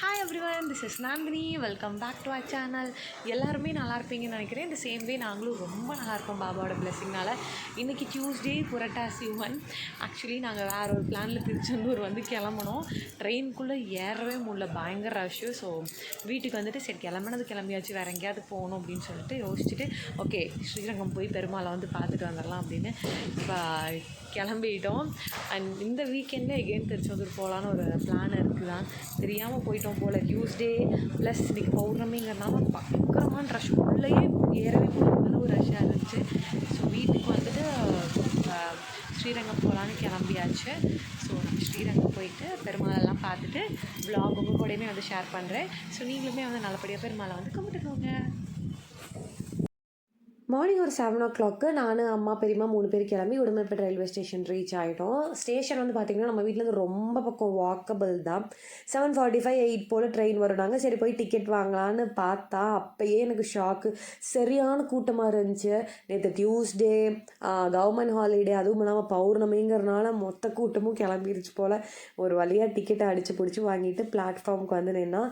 Hi. This is Nandhini welcome back to our channel எல்லாருமே நல்லா இருப்பீங்கன்னு நினைக்கிறேன். இந்த சேம் வே நாங்களும் ரொம்ப நல்லா இருப்போம் பாபாவோட பிளெஸிங்னால் இன்றைக்கி டியூஸ்டே புரட்டாசி ஒன் ஆக்சுவலி நாங்கள் வேறு ஒரு பிளானில் திருச்செந்தூர் வந்து கிளம்பணும் ட்ரெயினுக்குள்ளே ஏறவே முடியல. பயங்கர ரஷ்ஷு ஸோ வீட்டுக்கு வந்துட்டு சரி கிளம்புனது கிளம்பியாச்சு. வேறு எங்கேயாவது போகணும் அப்படின்னு சொல்லிட்டு யோசிச்சுட்டு ஓகே ஸ்ரீரங்கம் போய் பெருமாளை வந்து பார்த்துட்டு வந்துடலாம் அப்படின்னு இப்போ கிளம்பிட்டோம். அண்ட் இந்த வீக்கெண்டில் எகெயின் திருச்செந்தூர் போகலான்னு ஒரு பிளான் இருக்குது தான் தெரியாமல் போயிட்டோம் போல் டியூஸ்டே ப்ளஸ் இன்றைக்கி பௌர்ணமிங்கிறனால பயங்கரமான ரஷ் உள்ளேயே ஏறவே முடியாத ஒரு ரஷ்ஷாக இருந்துச்சு. ஸோ வீட்டுக்கு வந்துட்டு ஸ்ரீரங்கம் போகலான்னு கிளம்பியாச்சு. ஸோ நம்ம ஸ்ரீரங்கம் போயிட்டு பெருமாளெல்லாம் பார்த்துட்டு vlog உங்கள் கூடயுமே வந்து ஷேர் பண்ணுறேன் ஸோ நீங்களுமே வந்து நல்லபடியாக பெருமாளை வந்து கும்பிட்டுக்கோங்க. மார்னிங் ஒரு செவன் ஓ கிளாக்கு நான் அம்மா பெரியம்மா மூணு பேர் கிளம்பி உடுமல்பேட்டை ரயில்வே ஸ்டேஷன் ரீச் ஆகிட்டோம் ஸ்டேஷன் வந்து பார்த்திங்கன்னா நம்ம வீட்டிலேருந்து ரொம்ப பக்கம் வாக்கபிள் தான். செவன் ஃபார்ட்டி ஃபைவ் எயிட் போல் ட்ரெயின் வருடாங்க சரி போய் டிக்கெட் வாங்கலான்னு பார்த்தா அப்போயே எனக்கு ஷாக்கு சரியான கூட்டமாக இருந்துச்சு. நேற்று டியூஸ்டே கவர்மெண்ட் ஹாலிடே அதுவும் இல்லாமல் பௌர்ணமிங்கிறனால மொத்த கூட்டமும் கிளம்பிருச்சு போல். ஒரு வழியாக டிக்கெட்டை அடித்து பிடிச்சி வாங்கிட்டு பிளாட்ஃபார்முக்கு வந்து நின்னா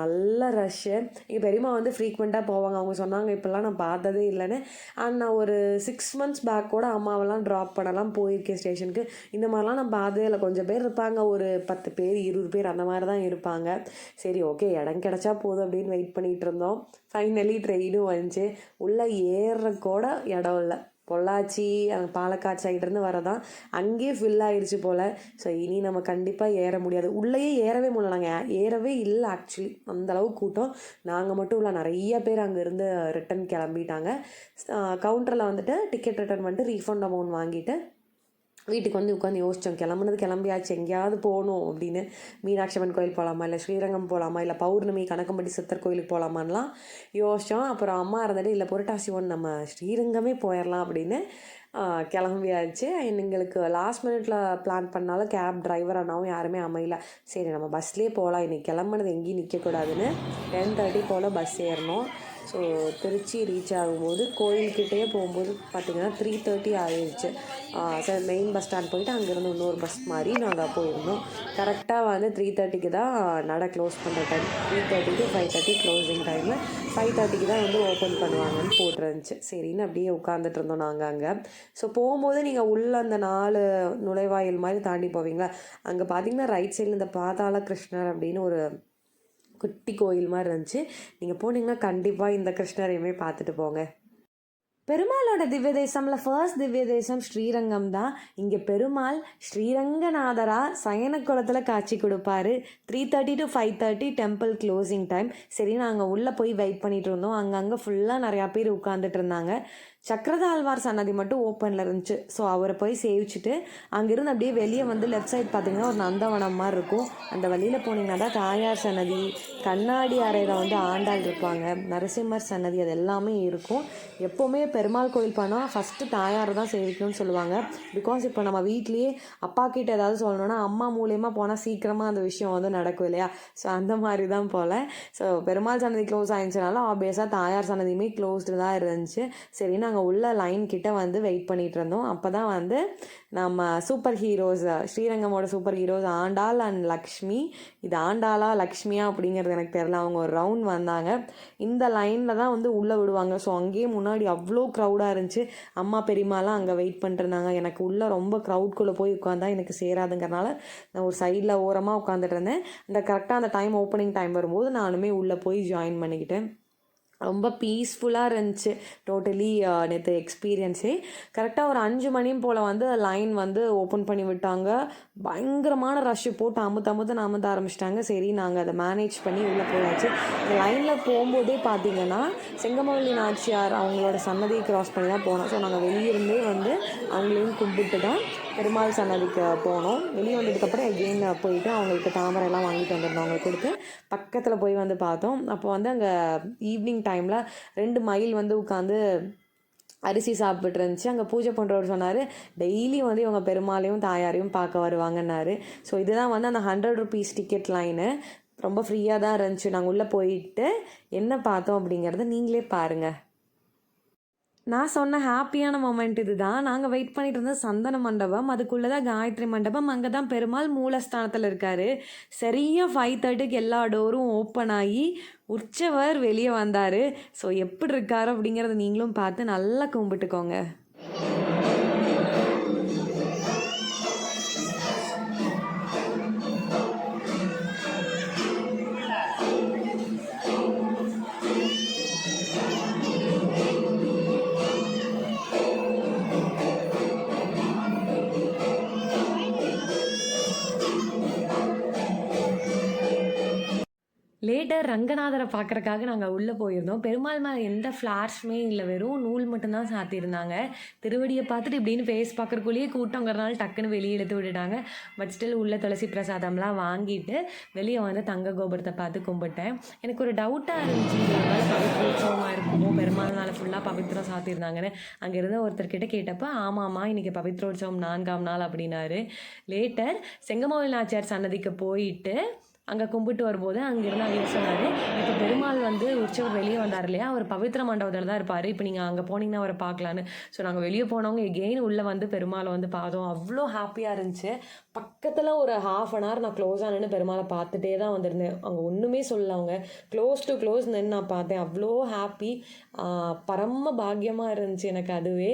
நல்ல ரஷ்ஷு எங்கள் பெரியம்மா வந்து ஃப்ரீக்வெண்ட்டாக போவாங்க. அவங்க சொன்னாங்க இப்போல்லாம் நான் பார்த்ததே இல்லைன்னு. அண்ட் நான் ஒரு சிக்ஸ் மந்த்ஸ் பேக் கூட அம்மாவெல்லாம் ட்ராப் பண்ணலாம் போயிருக்கேன் ஸ்டேஷனுக்கு. இந்த மாதிரிலாம் நான் பாதையில் கொஞ்சம் பேர் இருப்பாங்க. ஒரு பத்து பேர் இருபது பேர் அந்த மாதிரி தான் இருப்பாங்க. சரி ஓகே இடம் கிடச்சா போதும் அப்படின்னு வெயிட் பண்ணிகிட்டு இருந்தோம். ஃபைனலி ட்ரெயினும் வந்துச்சு. உள்ளே ஏறுற கூட இடம் இல்லை. பொள்ளாச்சி அந்த பாலக்காடு சைட்லேருந்து வரதான். அங்கேயே ஃபில் ஆயிடுச்சு போல். ஸோ இனி நம்ம கண்டிப்பாக ஏற முடியாது. உள்ளேயே ஏறவே முடியல. நாங்கள் ஏறவே இல்லை ஆக்சுவலி அந்தளவு கூட்டம். நாங்கள் மட்டும் இல்லை நிறைய பேர் அங்கே இருந்து ரிட்டன் கிளம்பிட்டாங்க. கவுண்டரில் வந்துட்டு டிக்கெட் ரிட்டர்ன் பண்ணிட்டு ரீஃபண்ட் அமௌண்ட் வாங்கிட்டு வீட்டுக்கு வந்து உட்காந்து யோசித்தோம் கிளம்புனது கிளம்பியாச்சு. எங்கேயாவது போகணும் அப்படின்னு. மீனாட்சி அம்மன் கோயில் போகலாமா இல்லை ஸ்ரீரங்கம் போகலாமா இல்லை பௌர்ணமி கணக்கம்பட்டி சித்தர் கோயிலுக்கு போகலாமான்லாம் யோசித்தோம் அப்புறம் அம்மா இருந்துட்டு இல்லை புரட்டாசி ஒன் நம்ம ஸ்ரீரங்கமே போயிடலாம் அப்படின்னு கிளம்பியாச்சு And எங்களுக்கு லாஸ்ட் மினிட்ல பிளான் பண்ணாலும் கேப் டிரைவர் அண்ணாவும் யாருமே அமையல. சரி நம்ம பஸ்லேயே போகலாம் இன்னைக்கு கிளம்புனது எங்கேயும் நிற்கக்கூடாதுன்னு டென் தேர்ட்டி போல் பஸ் ஏறினோம் ஸோ திருச்சி ரீச் ஆகும்போது கோயில்கிட்டே போகும்போது பார்த்திங்கன்னா த்ரீ தேர்ட்டி ஆகிடுச்சு சார் மெயின் பஸ் ஸ்டாண்ட் போயிட்டு அங்கேருந்து இன்னொரு பஸ் மாதிரி நாங்கள் போயிருந்தோம். கரெக்டாக வந்து த்ரீ தேர்ட்டிக்கு தான் நடை க்ளோஸ் பண்ணுற time three thirty to five thirty closing time five தேர்ட்டிக்கு தான் வந்து ஓப்பன் பண்ணுவாங்கன்னு போட்டுருந்துச்சு. சரின்னு அப்படியே உட்காந்துட்டு இருந்தோம் நாங்கள் அங்கே. ஸோ போகும்போது நீங்கள் உள்ளே அந்த நாலு நுழைவாயில் மாதிரி தாண்டி போவீங்களா? அங்கே பார்த்தீங்கன்னா ரைட் சைடில் இந்த பாதாள கிருஷ்ணர் அப்படின்னு ஒரு குட்டி கோயில் மாதிரி இருந்துச்சு. நீங்கள் போனீங்கன்னா கண்டிப்பாக இந்த கிருஷ்ணரையுமே பார்த்துட்டு போங்க. பெருமாளோட திவ்ய தேசம்ல ஃபர்ஸ்ட் திவ்ய தேசம் ஸ்ரீரங்கம் தான் இங்கே பெருமாள் ஸ்ரீரங்கநாதரா சயன குளத்தில் காட்சி கொடுப்பாரு. Three thirty to five thirty temple closing time சரி நாங்கள் உள்ளே போய் வெயிட் பண்ணிட்டு இருந்தோம். அங்கங்கே ஃபுல்லாக நிறையா பேர் உட்காந்துட்டு இருந்தாங்க. சக்கரதாழ்வார் சன்னதி மட்டும் ஓப்பனில் இருந்துச்சு. ஸோ அவரை போய் சேவிச்சுட்டு அங்கேருந்து அப்படியே வெளியே வந்து லெஃப்ட் சைடு பார்த்தீங்கன்னா ஒரு நந்தவனம் மாதிரி இருக்கும். அந்த வழியில் போனீங்கன்னா தான் தாயார் சன்னதி கண்ணாடி அறையில் வந்து ஆண்டாள் இருப்பாங்க. நரசிம்மர் சன்னதி அது எல்லாமே இருக்கும். எப்போவுமே பெருமாள் கோயில் போனால் ஃபஸ்ட்டு தாயாரை தான் சேவிக்கணும்னு சொல்லுவாங்க. பிகாஸ் இப்போ நம்ம வீட்லேயே அப்பா கிட்ட ஏதாவது சொல்லணும்னா அம்மா மூலியமாக போனால் சீக்கிரமாக அந்த விஷயம் வந்து நடக்கும் இல்லையா? ஸோ அந்த மாதிரி தான் போல். ஸோ பெருமாள் சன்னதி க்ளோஸ் ஆயிடுச்சுனால ஆப்வியஸாக தாயார் சன்னதியுமே க்ளோஸ்டு தான் இருந்துச்சு. சரி நாங்கள் உள்ள லைன் கிட்ட வந்து வெயிட் பண்ணிட்டு இருந்தோம். அப்போ தான் வந்து நம்ம super heroes ஸ்ரீரங்கமோட super heroes Andal and Lakshmi. இது ஆண்டாளா லக்ஷ்மியா அப்படிங்கிறது எனக்கு தெரியல. அவங்க ஒரு ரவுண்ட் வந்தாங்க. இந்த லைனில் தான் வந்து உள்ளே விடுவாங்க. ஸோ அங்கேயே முன்னாடி அவ்வளோ க்ரௌடாக இருந்துச்சு. அம்மா பெரியம்மாலாம் அங்கே வெயிட் பண்ணிட்டுருந்தாங்க எனக்கு உள்ளே ரொம்ப க்ரௌட்குள்ளே போய் உட்காந்தா எனக்கு சேராதுங்கிறனால நான் ஒரு சைடில் ஓரமாக உட்காந்துட்டு இருந்தேன். அந்த கரெக்டாக அந்த டைம் ஓப்பனிங் டைம் வரும்போது நானுமே உள்ளே போய் ஜாயின் பண்ணிக்கிட்டேன். ரொம்ப பீஸ்ஃபுல்லாக இருந்துச்சு. டோட்டலி நேற்று எக்ஸ்பீரியன்ஸே கரெக்டாக ஒரு அஞ்சு மணியும் போல் வந்து லைன் வந்து ஓப்பன் பண்ணி விட்டாங்க. பயங்கரமான ரஷ்ஷு போட்டு அமுத்து அமுத்து அமுத்த ஆரம்பிச்சிட்டாங்க. சரி நாங்கள் அதை மேனேஜ் பண்ணி உள்ளே போயாச்சு. லைனில் போகும்போதே பார்த்தீங்கன்னா செங்கமவல்லி நாச்சியார் அவங்களோட சன்னதியை கிராஸ் பண்ணி தான் போனோம். ஸோ நாங்கள் வெளியிருந்தே வந்து அவங்களையும் கும்பிட்டு தான் பெருமாள் சன்னதிக்கு போனோம். வெளியே வந்ததுக்கப்புறம் எகெயின் போயிட்டு அவங்களுக்கு தாமரை எல்லாம் வாங்கிட்டு வந்திருந்தோம். அவங்களுக்கு கொடுத்து பக்கத்தில் போய் வந்து பார்த்தோம். அப்போ வந்து அங்கே ஈவினிங் டைமில் ரெண்டு மைல் வந்து உட்காந்து அரிசி சாப்பிட்டு இருந்துச்சு. அங்கே பூஜை பண்ணுறவர் சொன்னார் டெய்லி வந்து இவங்க பெருமாளையும் தாயாரையும் பார்க்க வருவாங்கன்னாரு. ஸோ இதுதான் வந்து அந்த ஹண்ட்ரட் ருபீஸ் டிக்கெட் லைனு ரொம்ப ஃப்ரீயாக தான் இருந்துச்சு. நாங்கள் உள்ளே போயிட்டு என்ன பார்த்தோம் அப்படிங்கிறத நீங்களே பாருங்கள் நான் சொன்ன ஹாப்பியான மொமெண்ட் இதுதான். நாங்கள் வெயிட் பண்ணிட்டு இருந்த சந்தன மண்டபம் அதுக்குள்ளே தான் காயத்ரி மண்டபம் அங்கே தான் பெருமாள் மூலஸ்தானத்தில் இருக்கார். சரியாக ஃபைவ் தேர்ட்டிக்கு எல்லா டோரும் ஓப்பன் ஆகி உற்சவர் வெளியே வந்தார். ஸோ எப்படி இருக்காரு அப்படிங்கிறத நீங்களும் பார்த்து நல்லா கும்பிட்டுக்கோங்க. லேட்டர் ரங்கநாதரை பார்க்குறக்காக நாங்கள் உள்ளே போயிருந்தோம். பெருமாள் மேலே எந்த ஃப்ளார்ஸுமே இல்லை. வெறும் நூல் மட்டும்தான் சாத்தியிருந்தாங்க. திருவடியை பார்த்துட்டு இப்படின்னு ஃபேஸ் பார்க்குறக்குள்ளேயே கூட்டங்கிறனால டக்குன்னு வெளியே எடுத்து விட்டுட்டாங்க. பட் ஸ்டில் உள்ள துளசி பிரசாதம்லாம் வாங்கிட்டு வெளியே வந்து தங்க கோபுரத்தை பார்த்து கும்பிட்டேன். எனக்கு ஒரு டவுட்டாக இருந்துச்சு. ஒருவேளை பவித்ரோத்சவமாக இருக்குமோ? பெருமாள் மேலே ஃபுல்லாக பவித்ரம் சாத்தியிருந்தாங்கன்னு. அங்கே இருந்த ஒருத்தர்கிட்ட கேட்டப்போ ஆமாம்மா இன்றைக்கி பவித்ரோத்சவம் நான்காம் நாள் அப்படின்னாரு. லேட்டர் செங்கமோவில் நாச்சியார் சன்னதிக்கு போயிட்டு அங்கே கும்பிட்டு வரும்போது அங்கேருந்து அவர் சொன்னார் இப்போ பெருமாள் வந்து உற்சவர் வெளியே வந்தார் இல்லையா? அவர் பவித்ர மண்டபத்தில் தான் இருப்பார். இப்போ நீங்கள் அங்கே போனீங்கன்னா அவரை பார்க்கலான்னு. ஸோ நாங்கள் வெளியே போனவங்க எகெயின் உள்ளே வந்து பெருமாளை வந்து பார்த்தோம். அவ்வளோ ஹாப்பியாக இருந்துச்சு. பக்கத்தில் ஒரு ஹாஃப் அன் ஹவர் நான் க்ளோஸாக நின்று பெருமாளை பார்த்துட்டே தான் வந்திருந்தேன். அவங்க ஒன்றுமே சொல்லல அவங்க. க்ளோஸ் டு க்ளோஸ் நின்று நான் பார்த்தேன். அவ்வளோ ஹாப்பி பரம பாக்கியமாக இருந்துச்சு எனக்கு அதுவே.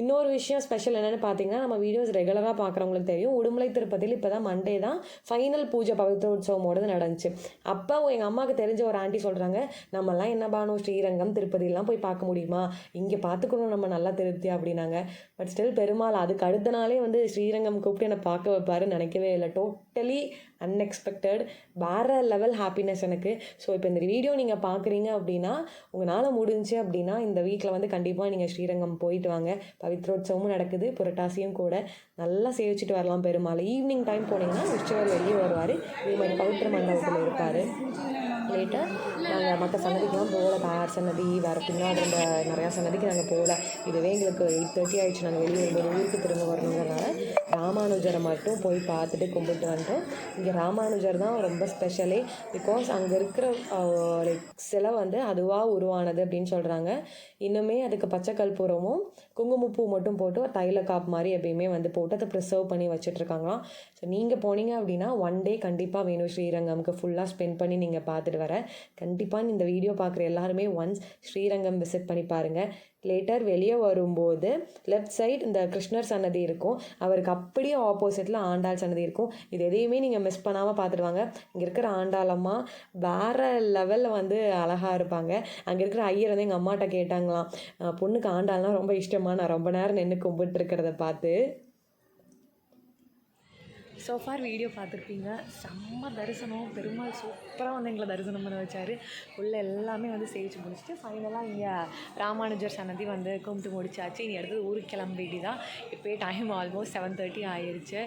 இன்னொரு விஷயம் ஸ்பெஷல் என்னென்னு பார்த்தீங்கன்னா நம்ம வீடியோஸ் ரெகுலராக பார்க்குறவங்களுக்கு தெரியும். உடுமலை திருப்பதியில் இப்போ தான் மண்டே தான் ஃபைனல் பூஜை பவித்ரோத்சவமோடது நடந்துச்சு. அப்போ எங்கள் அம்மாவுக்கு தெரிஞ்ச ஒரு ஆண்டி சொல்கிறாங்க நம்மலாம் என்ன பானு ஸ்ரீரங்கம் திருப்பதியெல்லாம் போய் பார்க்க முடியுமா? இங்கே பார்த்துக்கணும் நம்ம நல்லா திருப்தி அப்படின்னாங்க. பட் ஸ்டில் பெருமாள் அதுக்கு அடுத்த நாளே வந்து ஸ்ரீரங்கம் கூப்பிட்டு என்னை பார்க்க வைப்பாருன்னு நினைக்கவே இல்லை. டோட்டலி அன்எக்ஸ்பெக்டட் வேறு லெவல் ஹாப்பினஸ் எனக்கு. ஸோ இப்போ இந்த வீடியோ நீங்கள் பார்க்குறீங்க அப்படின்னா உங்களால் முடிஞ்சு அப்படின்னா இந்த வீக்கில் வந்து கண்டிப்பாக நீங்கள் ஸ்ரீரங்கம் போயிட்டு வாங்க. பவித்ரோத்சவமும் நடக்குது புரட்டாசியும் கூட. நல்லா சேவிச்சுட்டு வரலாம் பெருமாள். ஈவினிங் டைம் போனீங்கன்னா உச்சவர் வெளியே வருவார். இதே மாதிரி பவித்ர மண்டபத்தில் இருப்பார். லேட்டாக நாங்கள் மற்ற சன்னதிக்கெலாம் போகல. தாயார் சன்னதி வேறு பின்னாடி இருந்த நிறையா சன்னதிக்கு நாங்கள் போகல. இதுவே எங்களுக்கு எயிட் தேர்ட்டி ஆகிடுச்சு நாங்கள் வெளியே வரும்போது ஊருக்கு திரும்ப வரணுங்கிறனால ராமானுஜரை மட்டும் போய் பார்த்துட்டு கும்பிட்டு பண்ணுறோம் இங்கே ராமானுஜர் தான் ரொம்ப ஸ்பெஷலே பிகாஸ் அங்கே இருக்கிற லைக் சிலை வந்து அதுவாக உருவானது அப்படின்னு சொல்கிறாங்க இன்னுமே அதுக்கு பச்சை கற்பூரமும் குங்குமப்பூ மட்டும் போட்டு ஒரு தைல காப் மாதிரி எப்பயுமே வந்து போட்டு அதை ப்ரிசர்வ் பண்ணி வச்சுட்ருக்காங்களாம் ஸோ நீங்கள் போனீங்க அப்படின்னா ஒன் டே கண்டிப்பாக வேணும் ஸ்ரீரங்கம்க்கு. ஃபுல்லாக ஸ்பெண்ட் பண்ணி நீங்கள் பார்த்துட்டு வர. கண்டிப்பாக இந்த வீடியோ பார்க்குற எல்லாருமே ஒன்ஸ் ஸ்ரீரங்கம் விசிட் பண்ணி பாருங்கள் லேட்டர் வெளியே வரும்போது லெஃப்ட் சைட் இந்த கிருஷ்ணர் சன்னதி இருக்கும். அவருக்கு அப்படியே ஆப்போசிட்டில் ஆண்டாள் சன்னதி இருக்கும். இது எதையுமே நீங்கள் மிஸ் பண்ணாமல் பார்த்துடுவாங்க இங்கே இருக்கிற ஆண்டாளம்மா வேறு லெவலில் வந்து அழகாக இருப்பாங்க. அங்கே இருக்கிற ஐயர் வந்து எங்கள் அம்மாட்ட கேட்டாங்களாம் பொண்ணுக்கு ஆண்டாள்னா ரொம்ப இஷ்டம் நான் ரொம்ப நேரம் நின்று கும்பிட்டு இருக்கிறத பார்த்து ஸோ ஃபார் வீடியோ பார்த்துருப்பீங்க. செம்ம தரிசனம். பெருமாள் சூப்பராக வந்து எங்களை தரிசனம் பண்ண வச்சார். உள்ளே எல்லாமே வந்து சேவிச்சு முடிச்சுட்டு ஃபைனலாக இங்கே ராமானுஜர் சன்னதி வந்து கும்பிட்டு முடிச்சாச்சு. இனி அடுத்தது ஊருக்கு கிளம்பிட்டு தான் இப்போயே டைம் ஆல்மோஸ்ட் செவன் தேர்ட்டி ஆயிடுச்சு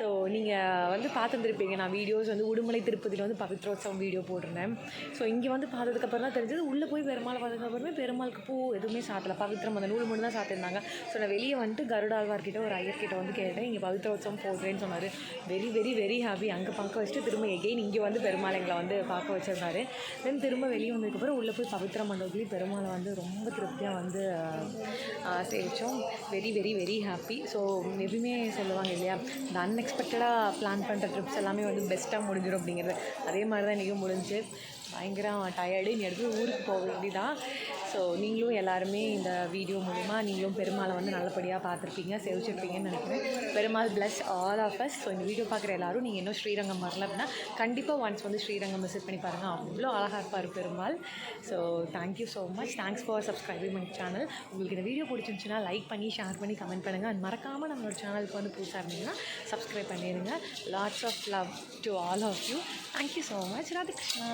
ஸோ நீங்கள் வந்து பார்த்துருந்துருப்பீங்க. நான் வீடியோஸ் வந்து உடுமலை திருப்பதியில் வந்து பவித்ரோத்சவம் வீடியோ போட்டிருந்தேன். ஸோ இங்கே வந்து பார்த்ததுக்கப்புறம் தான் தெரிஞ்சது. உள்ளே போய் பெருமாள் பார்த்ததுக்கப்புறமே பெருமாளுக்கு பூ எதுவுமே சாத்தலை. பவித்ரம் அந்த நூல் மட்டும் தான் சாத்திருந்தாங்க. ஸோ நான் வெளியே வந்துட்டு கருடாழ்வார்கிட்ட ஒரு ஐயர்கிட்ட வந்து கேட்டேன். இங்கே பவித்ரோத்சவம் போடுறேன்னு சொன்னார். வெரி வெரி வெரி ஹாப்பி அங்கே பார்க்க வச்சுட்டு திரும்ப எகெயின் இங்கே வந்து பெருமாள் எங்களை வந்து பார்க்க வச்சிருந்தாரு. தென் திரும்ப வெளியே வந்ததுக்கப்புறம் உள்ளே போய் பவித்ர மண்டபத்துலேயும் பெருமாளை வந்து ரொம்ப திருப்தியாக வந்து சேவிச்சோம். Very very very happy so எதுவுமே சொல்லுவாங்க இல்லையா? இந்த அன்எக்ஸ்பெக்டடாக பிளான் பண்ணுற ட்ரிப்ஸ் எல்லாமே வந்து பெஸ்ட்டாக முடிஞ்சிடும் அப்படிங்கிறது. அதே மாதிரி தான் இன்றைக்கும் முடிஞ்சு. பயங்கரம் டயர்டு இனி அடுத்து ஊருக்கு போக வேண்டியதான் ஸோ நீங்களும் எல்லாருமே இந்த வீடியோ மூலிமா நீங்களும் பெருமாளை வந்து நல்லபடியாக பார்த்துருப்பீங்க சேவிச்சிருப்பீங்கன்னு நினைக்கிறேன். Perumal bless all of us so இந்த வீடியோ பார்க்குற எல்லாரும் நீங்கள் இன்னும் ஸ்ரீரங்கம் வரல அப்படின்னா கண்டிப்பாக ஒன்ஸ் வந்து ஸ்ரீரங்கம் விசிட் பண்ணி பாருங்கள் அவ்வளோ அழகாக இருப்பார் Perumal. So thank you so much thanks for subscribing my channel உங்களுக்கு இந்த வீடியோ பிடிச்சிருந்துச்சுன்னா லைக் பண்ணி ஷேர் பண்ணி கமெண்ட் பண்ணுங்கள் அது மறக்காமல் நம்மளோட சேனலுக்கு வந்து புதுசாக இருந்தீங்கன்னா சப்ஸ்கிரைப் பண்ணிடுங்க. Lots of love to all of you thank you so much Radhikrishna